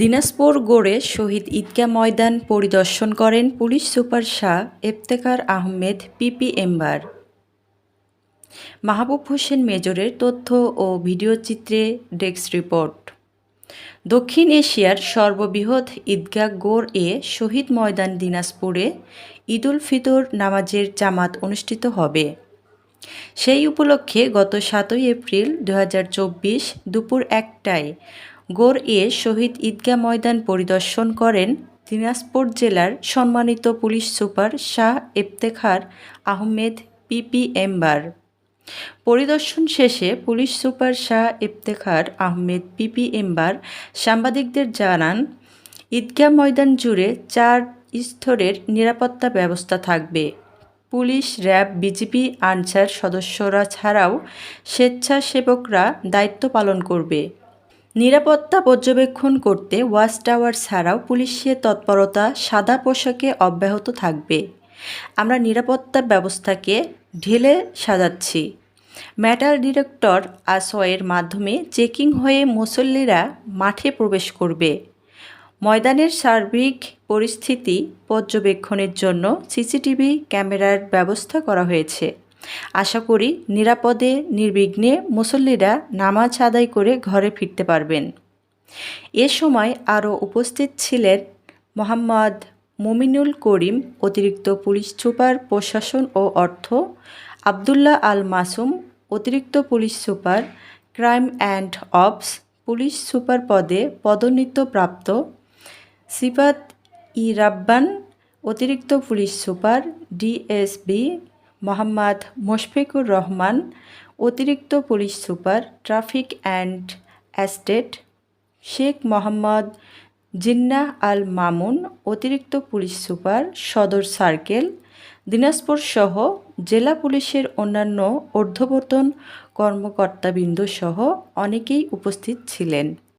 দিনাজপুর গড়ে শহীদ ঈদগাহ ময়দান পরিদর্শন করেন police super Shah Iftekhar Ahmed PP ember. Mahbub Hossain মেজরের তথ্য ও ভিডিওচিত্রে ডেস্ক রিপোর্ট। দক্ষিণ এশিয়ার সর্ববৃহৎ ঈদগাহ গোর এ শহীদ ময়দান দিনাজপুরে ঈদুল ফিতর নামাজের জামাত অনুষ্ঠিত হবে। সেই উপলক্ষে গত সাতই এপ্রিল দু হাজার চব্বিশ দুপুর একটায় গোর এ শহীদ ঈদগাহ ময়দান পরিদর্শন করেন দিনাজপুর জেলার সম্মানিত police super Shah Iftekhar Ahmed PP ember. পরিদর্শন শেষে police super Shah Iftekhar Ahmed PP ember সাংবাদিকদের জানান, ঈদগাহ ময়দান জুড়ে চার স্তরের নিরাপত্তা ব্যবস্থা থাকবে। পুলিশ, র্যাব বিজিবি আনসার সদস্যরা ছাড়াও স্বেচ্ছাসেবকরা দায়িত্ব পালন করবে। নিরাপত্তা পর্যবেক্ষণ করতে ওয়াচ টাওয়ার ছাড়াও পুলিশের তৎপরতা সাদা পোশাকে অব্যাহত থাকবে। আমরা নিরাপত্তা ব্যবস্থাকে ঢেলে সাজাচ্ছি। মেটাল ডিরেক্টর আসয়ের মাধ্যমে চেকিং হয়ে মুসল্লিরা মাঠে প্রবেশ করবে। ময়দানের সার্বিক পরিস্থিতি পর্যবেক্ষণের জন্য সিসিটিভি ক্যামেরার ব্যবস্থা করা হয়েছে। আশা করি নিরাপদে, নির্বিঘ্নে মুসল্লিরা নামাজ আদায় করে ঘরে ফিরতে পারবেন। এ সময় আরও উপস্থিত ছিলেন মোহাম্মদ মুমিনুল করিম, অতিরিক্ত পুলিশ সুপার, প্রশাসন ও অর্থ, আবদুল্লাহ আল মাসুম, অতিরিক্ত police super, crime and ops police super পদে পদোন্নতিপ্রাপ্ত সিফাত ই রাব্বান, অতিরিক্ত police super, DSB Mohammad Mushfiqur Rahman, অতিরিক্ত police super, traffic and estate Sheikh Mohammad Jinnah Al Mamun, অতিরিক্ত police super, Sadar circle, Dinajpur সহ জেলা পুলিশের অন্যান্য ঊর্ধ্বতন কর্মকর্তাবৃন্দ সহ অনেকেই উপস্থিত ছিলেন।